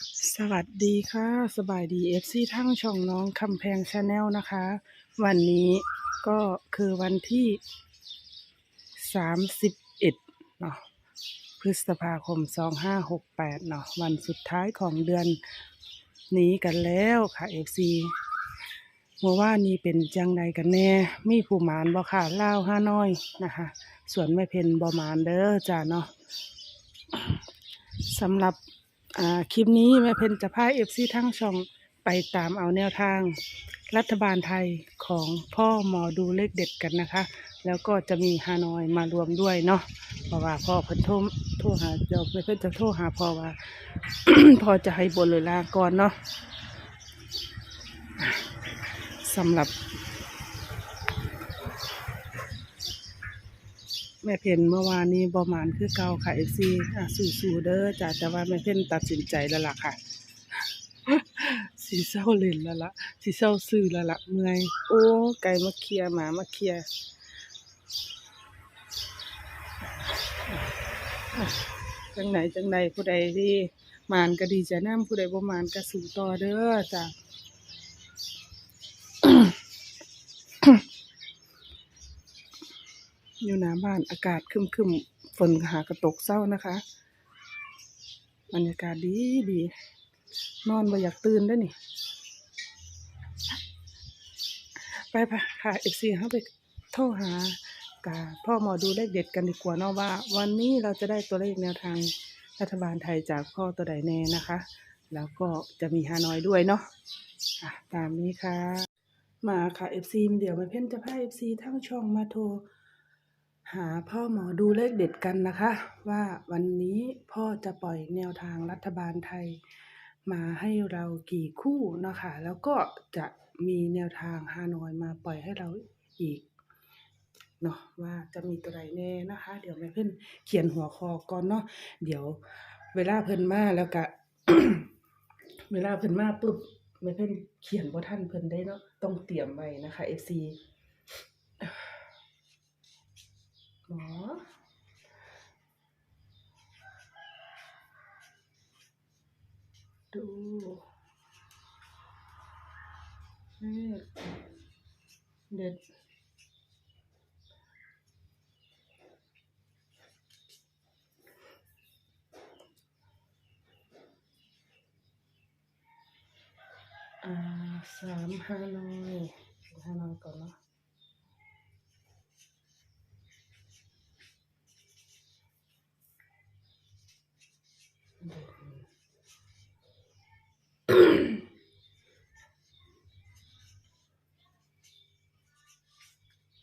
สวัสดีค่ะ สบายดีเอฟซีทั้งช่องน้องคำแพงชาแนลนะคะ วันนี้ก็คือวันที่สามสิบเอ็ดเนาะพฤษภาคมสองห้าหกแปดเนาะวันสุดท้ายของเดือนนี้กันแล้วค่ะเอฟซีเมื่อว่านี้เป็นจังใดกันแน่ มีผู้หมานบ่ค่ะเล่าวห้าน้อยนะคะ ส่วนไม่เพนบ่หมานเด้อจ้าเนาะสำหรับ คลิปนี้แม่เพนจะพาเอฟซีทั้งช่องไปตามเอาแนวทาง รัฐบาลไทยของพ่อหมอดูเลขเด็ดกันนะคะ แล้วก็จะมีฮานอยมารวมด้วยเนาะเพราะว่าพ่อเพิ่นโทรโทรหาเดี๋ยวแม่เพนจะโทรหาพ่อว่า พ่อจะให้บนหรือลาก่อนเนาะสำหรับ ม่เพนเมื่อวานนี้ประมาณคือเก่าค่ะเอฟซีอ่สู้ๆเด้อจ้ะแต่ว่าแม่เพนตัดสินใจแล้วล่ะค่ะสีเศร้าเล่นแล้วล่ะสีเศร้าซื้อแล้วล่ะเมื่อยโอ้ไก่มาเคลียหมามาเคลียจังไหนจังใดผู้ใดที่มานก็ดีจะนำผู้ใดบ่มานก็สู่ต่อเด้อจ้ะ อยู่หน้าบ้านอากาศครึมๆฝนหากระตกเศร้านะคะบรรยากาศดีดีนอนบ่อยากตื่นได้นี่ ไปพะค่ะเอฟซีเขาไปโทรหากาพ่อหมอดูเลขเด็ดกันดีกว่าเนาะว่า วันนี้เราจะได้ตัวเลขแนวทางรัฐบาลไทยจากพ่อตัวใดแน่นะคะ แล้วก็จะมีฮานอยด้วยเนาะะตามนี้ค่ะ มาค่ะเอฟซีเดี๋ยวมาเพ่นจะพาเอฟซีทั้งช่องมาโทร หาพ่อหมอดูเลขเด็ดกันนะคะ ว่าวันนี้พ่อจะปล่อยแนวทางรัฐบาลไทย มาให้เรากี่คู่เนาะคะ แล้วก็จะมีแนวทางฮานอยมาปล่อยให้เราอีกเนาะว่าจะมีตัวใดแน่นะคะ เดี๋ยวแม่เพิ่นเขียนหัวคอก่อนเนาะเดี๋ยวเวลาเพิ่นมาแล้วก็เวลาเพิ่นมาปุ๊บแม่เพิ่นเขียนบ่ทันเพิ่นได้เนาะต้องเตรียมไว้นะคะ FC หมอดูเลขเด็ดอ่าสามฮานอยฮานอยก่อน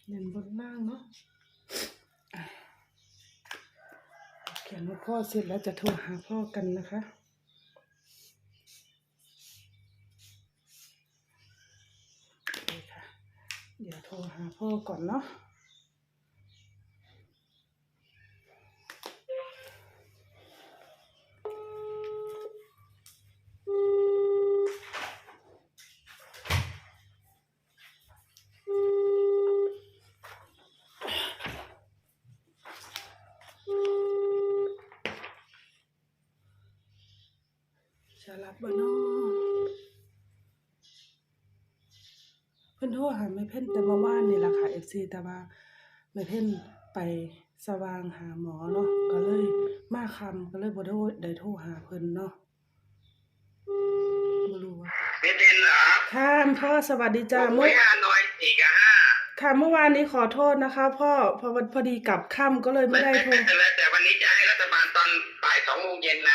เนาะเน้นบนล่างเนาะเขียนว่าพ่อเสร็จแล้วจะโทรหาพ่อกันนะคะเดี๋ยวโทรหาพ่อก่อนเนาะ จะ รับบ่เนาะเพิ่นโทรหาแม่เพ่นแต่เมื่อวานนี่ล่ะค่ะ FC แต่ว่าแม่เพ่นไปสว่างหาหมอเนาะก็เลยมาคำก็เลยบ่ได้ได้โทรหาเพิ่นเนาะบ่รู้ว่าไม่เป็นเหรอค่ะพ่อสวัสดีจ้าโอ้เมื่ยอห้าน้อยสี่กับห้าค่ะเมื่อวานนี้ขอโทษนะคะ พ่อพอวันพอดีกลับค่ำก็เลยไม่ได้โทรเป็นไรแต่วันนี้จะให้รัฐบาลตอนบ่ายสองโมงเย็นนะ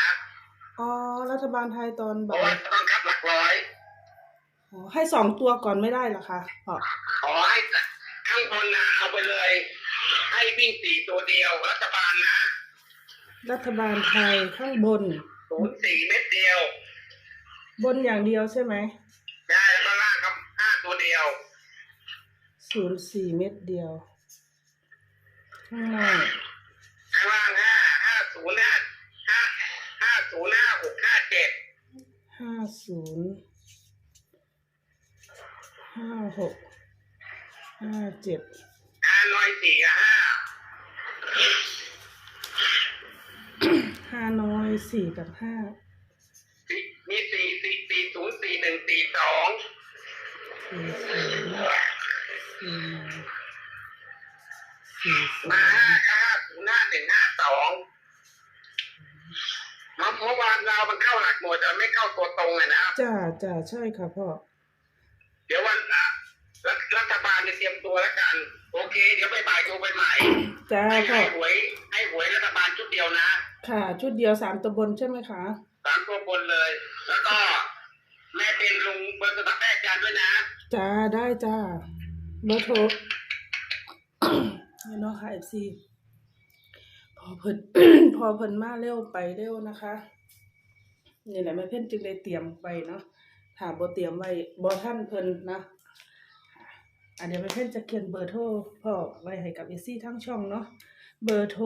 อ๋อ รัฐบาลไทยตอนเพบ่าราะว่ายต้องคัดหลักร้อย อ๋อให้สองตัวก่อนไม่ได้เหรอคะพ่อขอให้ข้างบนนะเอาไปเลย ให้วิ่งสี่ตัวเดียว รัฐบาลนะรัฐบาลไทยข้างบน ศูนย์สี่เม็ดเดียว บนอย่างเดียวใช่ไหมได้แล้วก็ล่างครับห้าตัวเดียว ศูนย์สี่เม็ดเดียวข้างล่าง ข้างล่างห้าห้าศูนย์ห้าห้าห้าศูนย์ห้าหกห้าเจ็ด ห้า ศูนย์ห้าหกห้าเจ็ดห้าน้อยสี่กับห้าห้าน้อยสี่กับห้าพหนึ่งสี่สองสี่ศูนย์สี่สี่ศูมานห้าย์ห้าศูนย์ห้าหนึ่งห้าสอง เมื่อวานเรามันเข้าหลักหมวดแต่ไม่เข้าตัวตรงอะนะครับจ้าจ้าใช่ค่ะพ่อ เดี๋ยววันอะรัฐรัฐบาลจะเตรียมตัวแล้วกัน โอเค เดี๋ยวไปบ่ายดูไปใหม่จ้าให้พ่อให้หวย ให้หวยรัฐบาลชุดเดียวนะ ค่ะ ชุดเดียวสามตัวบนใช่ไหมคะสามตัวบนเลย แล้วก็แม่เป็นลุงเบอร์โทรศัพท์แม่อาจารย์ด้วยนะจ้าได้จ้าเบอร์โทรนี่เนาะค่ะเอฟซี พอเพิ่นพอเพิ่นมาเร็วไปเร็วนะคะนี่แหละแม่เพิ่นจึงได้เตรียมไปเนาะถ้าบ่เตรียมไว้บ่ท่านเพิ่นนะอันเดี๋ยวแม่เพิ่นจะเขียนเบอร์โทรพ่อไว้ให้กับเอซี่ทั้งช่องเนาะเบอร์โทร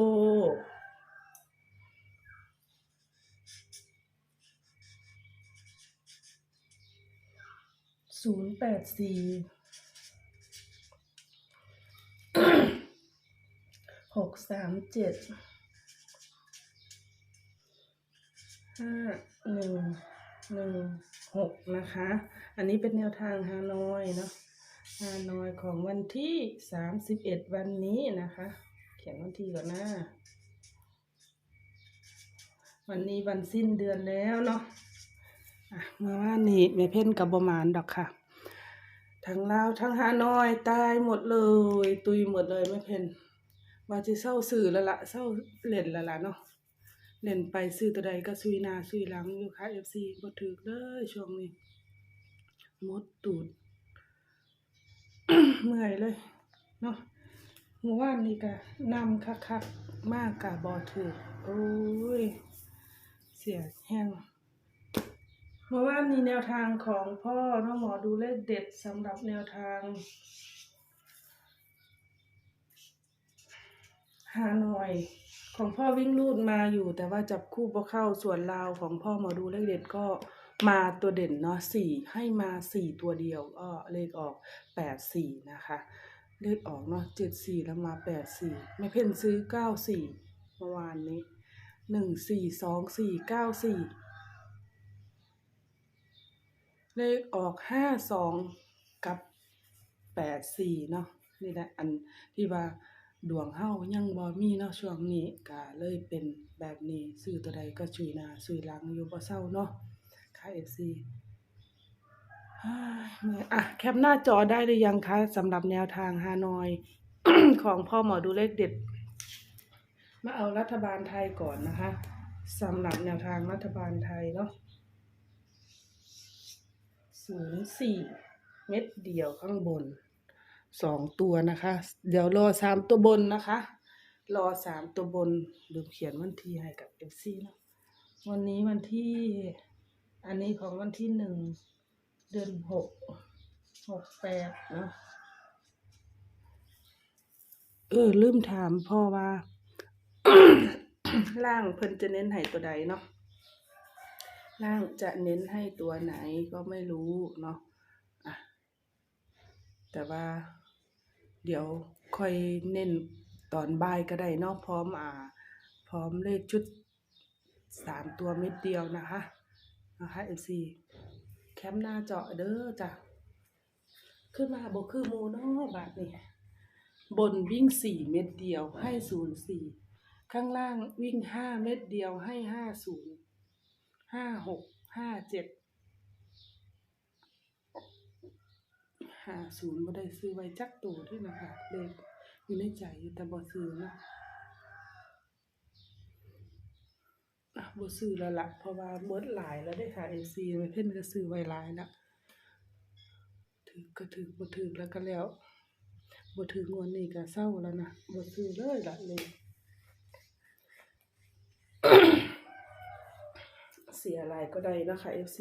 ศูนย์แปดสี่ หกสามเจ็ดห้าหนึ่งหนึ่งหกนะคะ อันนี้เป็นแนวทางฮานอยเนาะฮานอยของวันที่สามสิบเอ็ดวันนี้นะคะ เขียนวันที่ก่อนนะวันนี้วันสิ้นเดือนแล้วเนาะะเมื่อวานนี้แม่เพ่นกับบมานดอกค่ะทั้งลาวทั้งฮานอยตายหมดเลย ตุยหมดเลยแม่เพ่น ว่าจะเศร้าสื่อล้วละเศร้าเล่นล้วล่ะเนาะเล่นไปซื้อตัวใดก็ซุยนาซุยหลังอยู่ค่ะเอฟซีบ่ถือเลยช่วงนี้หมดตูด เมื่อยเลยเนาะเมื่อวานนี้ก็นำคักๆมากกะบ่ถือโอ้ย เสียแห้งเมื่อวานนี้แนวทางของพ่อน้องหมอดูเลขเด็ดสำหรับแนวทาง ฮานอย ของพ่อวิ่งลูดมาอยู่ แต่ว่าจับคู่บ่เข้าส่วนลาวของพ่อหมอดูเลขเด็ดก็มาตัวเด่นเนาะสี่ให้มาสี่ตัวเดียวก็เลขออกแปดสี่นะคะเลขออกเนาะเจ็ดสี่แล้วมาแปดสี่ไม่เพ่นซื้อเก้าสี่เมื่อวานนี้หนึ่งสี่สองสี่เก้าสี่เลขออกห้าสองกับแปดสี่เนาะนี่แหละอันที่ว่า ดวงเฮายังบ่มีเนาะช่วงนี้ก็เลยเป็นแบบนี้ซื้อตัวใดก็ชุยหน้าชุยหลังอยู่บ่เศร้าเนาะค่ะ FC ฮ้าเอยอะแคปหน้าจอได้หรือยังคะสำหรับแนวทางฮานอย ของพ่อหมอดูเลขเด็ด มาเอารัฐบาลไทยก่อนนะคะสำหรับแนวทางรัฐบาลไทยเนาะศูนย์สี่เม็ดเดียวข้างบน สองตัวนะคะ เดี๋ยวรอสามตัวบนนะคะ รอสามตัวบนลืมเขียนวันที่ให้กับเอฟซีเนาะวันนี้วันที่ อันนี้ของวันที่หนึ่งเดือนหกหกแปดเนาะเออลืมถามพ่อว่า ล่างเพิ่นจะเน้นให้ตัวใดเนาะล่างจะเน้นให้ตัวไหนก็ไม่รู้เนาะอะแต่ว่า เดี๋ยวค่อยเน้นตอนบ่ายก็ได้เนอกพร้อมอ่า พร้อมเลขชุดสามตัวเม็ดเดียวนะคะนะคะเอซีแคมหน้าเจาะเด้อจ้ะขึ้นมาบกคือโมเนอบาทนี่บนวิ่งสี่เม็ดเดียวให้ศูนย์สี่ข้างล่างวิ่งห้าเม็ดเดียวให้ห้าศูนย์ห้าหกห้าเจ็ด หาศูนย์บ่ได้ซื้อไว้จักตัวด้วยนะคะเลขอยู่ในใจอยู่แต่บ่ซื้อเนาะบ่ซื้อแล้วล่ะเพราะว่าเบิดหลายแล้วได้ค่ะ AC ไม่เพิ่นก็ซื้อไว้หลายแล้วถือก็ถือบ่ถือแล้วก็แล้วบ่ถืองวดนี้ก็เศร้าแล้วนะบ่ซื้อเลยละเลยเสียหลายก็ได้นะคะ FC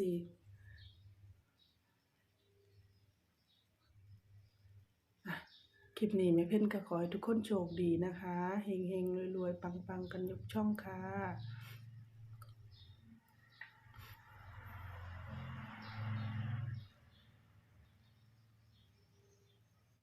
คลิปนี้แม่เพ่นก็ขอให้ทุกคนโชคดีนะคะ เฮงเฮงรวยๆ ปังๆ กันยกช่องค่ะ